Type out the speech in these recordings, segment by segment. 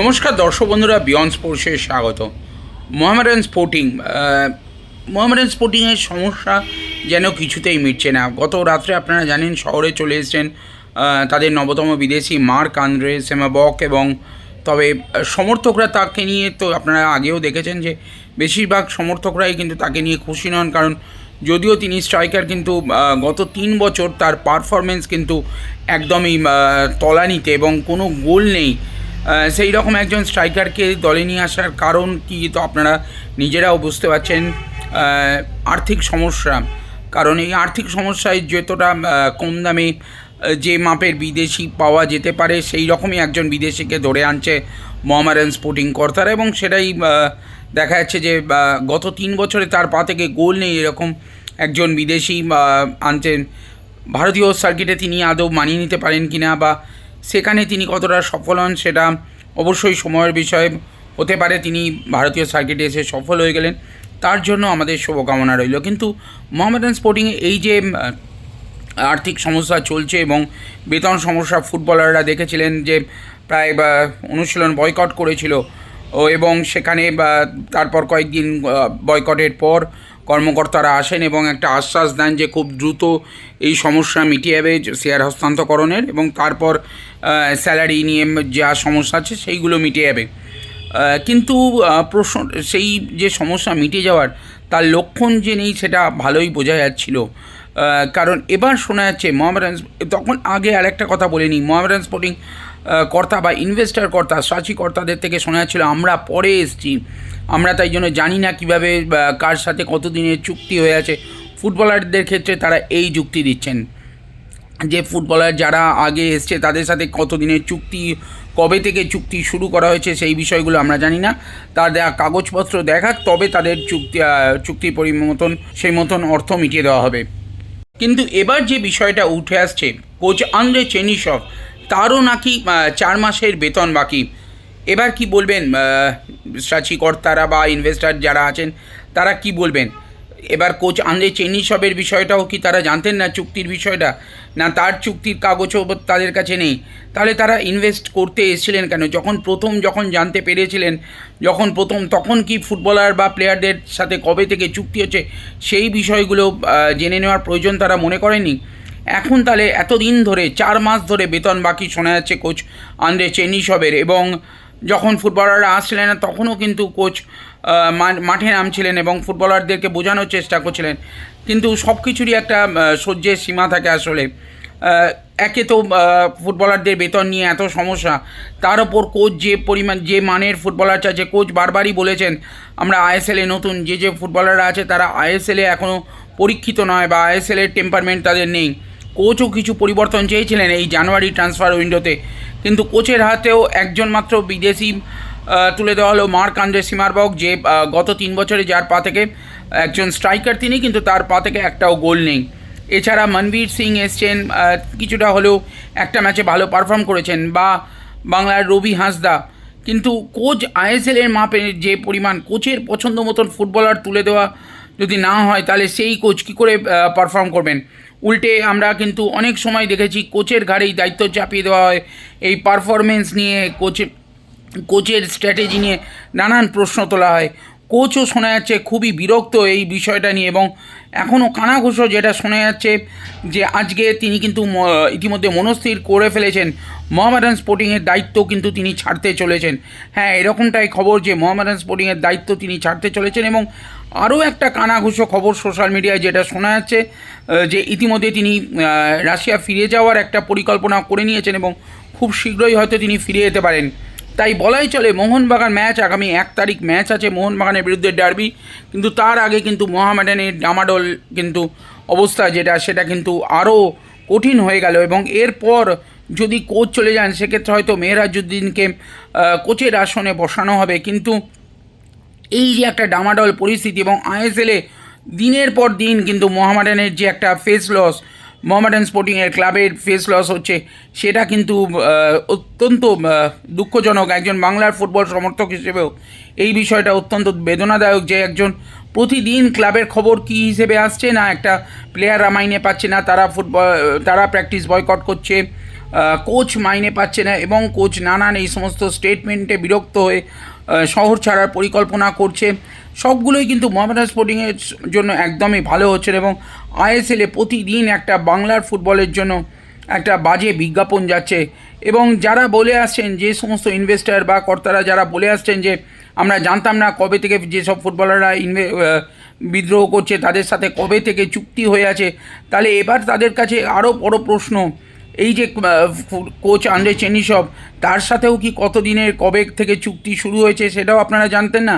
নমস্কার দর্শক বন্ধুরা বিয়ন্ড স্পোর্টসে স্বাগত। মোহামেডান স্পোর্টিং মোহামেডান স্পোর্টিংয়ের সমস্যা যেন কিছুতেই মিটছে না। গত রাত্রে আপনারা জানেন, শহরে চলে এসছেন তাদের নবতম বিদেশি মার্ক আন্দ্রে সেমাবক এবং তবে সমর্থকরা তাকে নিয়ে তো আপনারা আগেও দেখেছেন যে বেশিরভাগ সমর্থকরাই কিন্তু তাকে নিয়ে খুশি নন, কারণ যদিও তিনি স্ট্রাইকার কিন্তু গত তিন বছর তার পারফরমেন্স কিন্তু একদমই তলানিতে এবং কোনো গোল নেই। সেই রকম একজন স্ট্রাইকারকে দলে নিয়ে আসার কারণ কি তো আপনারা নিজেরাও বুঝতে পারছেন আর্থিক সমস্যা। কারণ এই আর্থিক সমস্যায় যতটা কম দামে যে মাপের বিদেশি পাওয়া যেতে পারে, সেই রকমই একজন বিদেশিকে ধরে আনছে মহামারান স্পোর্টিং কর্তারা এবং সেটাই দেখা যাচ্ছে যে গত তিন বছরে তার পা থেকে গোল নেই এরকম একজন বিদেশি আনছেন। ভারতীয় সার্কিটে তিনি আদৌ মানিয়ে নিতে পারেন কিনা বা সেখানে তিনি কতটা সফল হন সেটা অবশ্যই সময়ের বিষয়। হতে পারে তিনি ভারতীয় সার্কিটে এসে সফল হয়ে গেলেন, তার জন্য আমাদের শুভকামনা রইল। কিন্তু মোহামেডান স্পোর্টিংয়ে এই যে আর্থিক সমস্যা চলছে এবং বেতন সমস্যা ফুটবলাররা দেখেছিলেন যে, প্রায় অনুশীলন বয়কট করেছিল। ও এবং সেখানে তারপর কয়েকদিন বয়কটের পর কর্মকর্তারা আসেন এবং একটা আশ্বাস দেন যে খুব দ্রুত এই সমস্যা মিটিয়ে যাবে শেয়ার হস্তান্তরকরণের এবং তারপর স্যালারি নিয়ে যা সমস্যা আছে সেইগুলো মিটিয়ে যাবে। কিন্তু প্রশ্ন, সেই যে সমস্যা মিটে যাওয়ার তার লক্ষণ যে নেই সেটা ভালোই বোঝা যাচ্ছিল। কারণ এবার শোনা যাচ্ছে মোহামেডান তখন আগে আর একটা কথা বলে নিই। মোহামেডান স্পোর্টিং কর্তা বা ইনভেস্টার কর্তা সাচি কর্তাদের থেকে শোনা যাচ্ছিল আমরা পরে এসেছি। আমরা তাই জন্য জানি না কীভাবে কার সাথে কতদিনের চুক্তি হয়ে আছে। ফুটবলারদের ক্ষেত্রে তারা এই যুক্তি দিচ্ছেন যে ফুটবলার যারা আগে এসছে তাদের সাথে কতদিনের চুক্তি কবে থেকে চুক্তি শুরু করা হয়েছে সেই বিষয়গুলো আমরা জানি না। তার দেওয়া কাগজপত্র দেখাক তবে তাদের চুক্তি আহ, চুক্তির পরিমতন সেই মতন অর্থ মিটিয়ে দেওয়া হবে। কিন্তু এবার যে বিষয়টা উঠে আসছে কোচ আন্দ্রে চেনিসভ তারও নাকি চার মাসের বেতন বাকি। এবার কি বলবেন সাচি কর্তারা বা ইনভেস্টার যারা আছেন, তারা কি বলবেন? এবার কোচ আন্দ্রে চেনিসবের বিষয়টাও কি তারা জানতেন না চুক্তির বিষয়টা? না তার চুক্তির কাগজও তাদের কাছে নেই? তাহলে তারা ইনভেস্ট করতে এসেছিলেন কেন? যখন প্রথম যখন জানতে পেরেছিলেন, যখন প্রথম, তখন কি ফুটবলার বা প্লেয়ারদের সাথে কবে থেকে চুক্তি হচ্ছে, সেই বিষয়গুলো জেনে নেওয়ার প্রয়োজন তারা মনে করেনি এখন তাহলে এতদিন ধরে, চার মাস ধরে বেতন বাকি শোনা যাচ্ছে কোচ আন্দ্রে চেনিসবের এবং যখন ফুটবলাররা আসছিলেন না, তখনও কিন্তু কোচ মাঠে নামছিলেন এবং ফুটবলারদেরকে বোঝানোর চেষ্টা করছিলেন। কিন্তু সব কিছুরই একটা সহ্যের সীমা থাকে আসলে। একে তো ফুটবলারদের বেতন নিয়ে এত সমস্যা, তার ওপর কোচ যে পরিমাণ, যে মানের ফুটবলার চাচ্ছে কোচ বারবারই বলেছেন, আমরা আইএসএলে নতুন, যে যে ফুটবলাররা আছে, তারা আইএসএলে এখনও পরীক্ষিত নয় বা আইএসএলের টেম্পারমেন্ট তাদের নেই। কোচও কিছু পরিবর্তন চেয়েছিলেন এই জানুয়ারি ট্রান্সফার উইন্ডোতে কিন্তু কোচের হাতেও একজন মাত্র বিদেশি তুলে দেওয়া হলো মার্ক আন্দ্রে সিমারবক যে গত তিন বছরে যার পা থেকে একজন স্ট্রাইকার তিনি, কিন্তু তার পা থেকে একটাও গোল নেই। এছাড়া মনবীর সিং এসছেন কিছুটা হলেও একটা ম্যাচে ভালো পারফর্ম করেছেন, বা বাংলার রবি হাঁসদা। কিন্তু কোচ আইএসএলের মাপে যে পরিমাণ কোচের পছন্দ মতন ফুটবলার তুলে দেওয়া যদি না হয়, তাহলে সেই কোচ কী করে পারফর্ম করবেন? উল্টে আমরা কিন্তু অনেক সময় দেখেছি কোচের ঘাড়েই দায়িত্ব চাপিয়ে দেওয়া হয়। এই পারফরমেন্স নিয়ে কোচের কোচের স্ট্র্যাটেজি নিয়ে নানান প্রশ্ন তোলা হয়। কোচও শোনা যাচ্ছে, খুবই বিরক্ত এই বিষয়টা নিয়ে এবং এখনও কানাঘুষো যেটা শোনা যাচ্ছে যে আজকে তিনি কিন্তু ইতিমধ্যে মনস্থির করে ফেলেছেন। মোহামেডান স্পোর্টিংয়ের দায়িত্ব কিন্তু তিনি ছাড়তে চলেছেন। হ্যাঁ এরকমটাই খবর যে মোহামেডান স্পোর্টিংয়ের দায়িত্ব তিনি ছাড়তে চলেছেন এবং আরও একটা কানাঘুষো খবর সোশ্যাল মিডিয়ায় যেটা শোনা যাচ্ছে যে ইতিমধ্যে তিনি রাশিয়া ফিরে যাওয়ার একটা পরিকল্পনা করে নিয়েছেন এবং খুব শীঘ্রই হয়তো তিনি ফিরে যেতে পারেন। তাই বলাই চলে মোহনবাগান ম্যাচ আগামী এক তারিখ ম্যাচ আছে মোহনবাগানের বিরুদ্ধে ডার্বি। কিন্তু তার আগে কিন্তু মোহামেডানের ডামাডোল কিন্তু অবস্থা যেটা, সেটা কিন্তু আরও কঠিন হয়ে গেল এবং এরপর যদি কোচ চলে যান, সেক্ষেত্রে হয়তো মেহরাজুদ্দিনকে কোচের আসনে বসানো হবে। কিন্তু এই যে একটা ডামাডল পরিস্থিতি এবং আইএসএলে দিনের পর দিন কিন্তু মোহামেডানের যে একটা ফেস লস মোহামেডান স্পোর্টিংয়ের ক্লাবের ফেস লস হচ্ছে। সেটা কিন্তু অত্যন্ত দুঃখজনক। একজন বাংলার ফুটবল সমর্থক হিসেবেও এই বিষয়টা অত্যন্ত বেদনাদায়ক যে একজন প্রতিদিন ক্লাবের খবর কি হিসেবে আসছে না একটা প্লেয়াররা মাইনে পাচ্ছে না, তারা ফুটবল তারা প্র্যাকটিস বয়কট করছে। কোচ মাইনে পাচ্ছে না এবং কোচ নানান এই সমস্ত স্টেটমেন্টে বিরক্ত হয়ে শহর ছাড়ার পরিকল্পনা করছে। সবগুলোই কিন্তু মোহামেডান স্পোর্টিংয়ের জন্য একদমই ভালো হচ্ছে এবং আইএসএলে প্রতিদিন একটা বাংলার ফুটবলের জন্য একটা বাজে বিজ্ঞাপন যাচ্ছে। এবং যারা বলে আসছেন যে সমস্ত ইনভেস্টার বা কর্তারা যারা বলে আসছেন যে আমরা জানতাম না কবে থেকে যেসব ফুটবলাররা ইনভে বিদ্রোহ করছে তাদের সাথে কবে থেকে চুক্তি হয়ে আছে, তাহলে এবার তাদের কাছে আরও বড় প্রশ্ন এই যে কোচ আন্দ্রে চেনিসব, তার সাথেও কি কতদিনের কবে থেকে চুক্তি শুরু হয়েছে সেটাও আপনারা জানতেন না?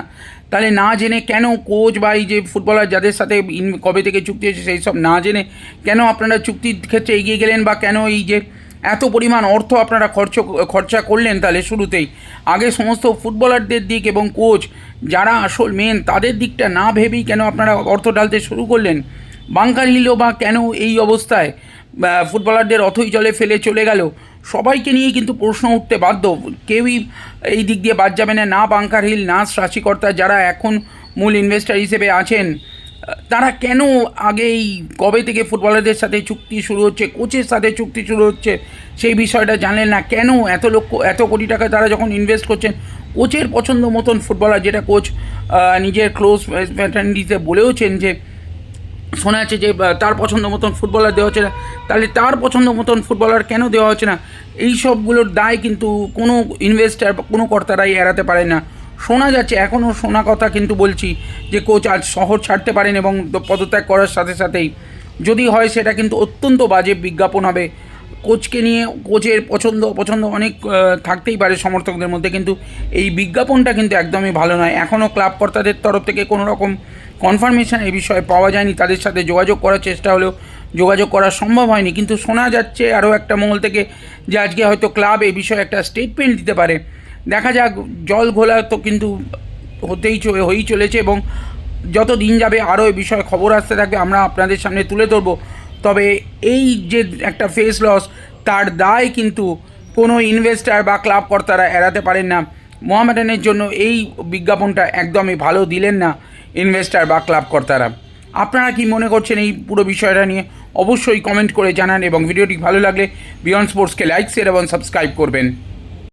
তাহলে না জেনে কেন কোচ বা এই যে ফুটবলার যাদের সাথে কবে থেকে চুক্তি হয়েছে সেই সব না জেনে কেন আপনারা চুক্তির ক্ষেত্রে এগিয়ে গেলেন বা কেন এই যে এত পরিমাণ অর্থ আপনারা খরচ, খরচা করলেন তাহলে শুরুতেই? আগে সমস্ত ফুটবলারদের দিক এবং কোচ যারা আসল মেন তাদের দিকটা না ভেবেই কেন আপনারা অর্থ ঢালতে শুরু করলেন? বাংকার হিলও বা কেন এই অবস্থায়? ফুটবলারদের অথই জলে ফেলে চলে গেল। সবাইকে নিয়ে কিন্তু প্রশ্ন উঠতে বাধ্য। কেউই এই দিক দিয়ে বাদ যাবে না। না বাংকার হিল, না রাশিকর্তা যারা এখন মূল ইনভেস্টার হিসেবে আছেন, তারা কেন আগে এই কবে থেকে ফুটবলারদের সাথে চুক্তি শুরু হচ্ছে, কোচের সাথে চুক্তি শুরু হচ্ছে, সেই বিষয়টা জানলেন না। কেন এত লক্ষ, এত কোটি টাকা তারা যখন ইনভেস্ট করছেন, কোচের পছন্দ মতন ফুটবলার, যেটা কোচ নিজের ক্লোজ ফ্যাটার্নিতে বলেওছেন যে শোনা যাচ্ছে যে তার পছন্দ মতন ফুটবলার দেওয়া হচ্ছে না। তাহলে তার পছন্দ মতন ফুটবলার কেন দেওয়া হচ্ছে না? এই সবগুলোর দায় কিন্তু কোনো ইনভেস্টার বা কোনো কর্তারাই এড়াতে পারে না। শোনা যাচ্ছে এখনও শোনা কথা কিন্তু বলছি যে কোচ আজ শহর ছাড়তে পারেন এবং পদত্যাগ করার সাথে সাথেই। যদি হয়, সেটা কিন্তু অত্যন্ত বাজে বিজ্ঞাপন হবে। কোচকে নিয়ে কোচের পছন্দ, অপছন্দ অনেক থাকতেই পারে সমর্থকদের মধ্যে, কিন্তু এই বিজ্ঞাপনটা কিন্তু একদমই ভালো নয়। এখনও ক্লাব কর্তাদের তরফ থেকে কোনো রকম কনফার্মেশন এই বিষয়ে পাওয়া যায়নি। তাদের সাথে যোগাযোগ করার চেষ্টা হলেও যোগাযোগ করা সম্ভব হয়নি। কিন্তু শোনা যাচ্ছে আরও একটা মহল থেকে যে আজকে হয়তো ক্লাব এই বিষয়ে একটা স্টেটমেন্ট দিতে পারে। দেখা যাক, জল ঘোলা তো কিন্তু হতেই হয়েই চলেছে এবং যত দিন যাবে আরও এই বিষয়ে খবর আসতে থাকবে, আমরা আপনাদের সামনে তুলে ধরবো। তবে এই যে একটা ফেস লস তার দায় কিন্তু কোনো ইনভেস্টার বা ক্লাব কর্তারা এড়াতে পারেন না। মোহামেডানের জন্য এই বিজ্ঞাপনটা একদমই ভালো দিলেন না ইনভেস্টার বা ক্লাব কর্তারা। আপনারা কি মনে করছেন এই পুরো বিষয়টা নিয়ে? অবশ্যই কমেন্ট করে জানান এবং ভিডিওটি ভালো লাগলে বিয়ন্ড স্পোর্টসকে লাইক শেয়ার এবং সাবস্ক্রাইব করবেন।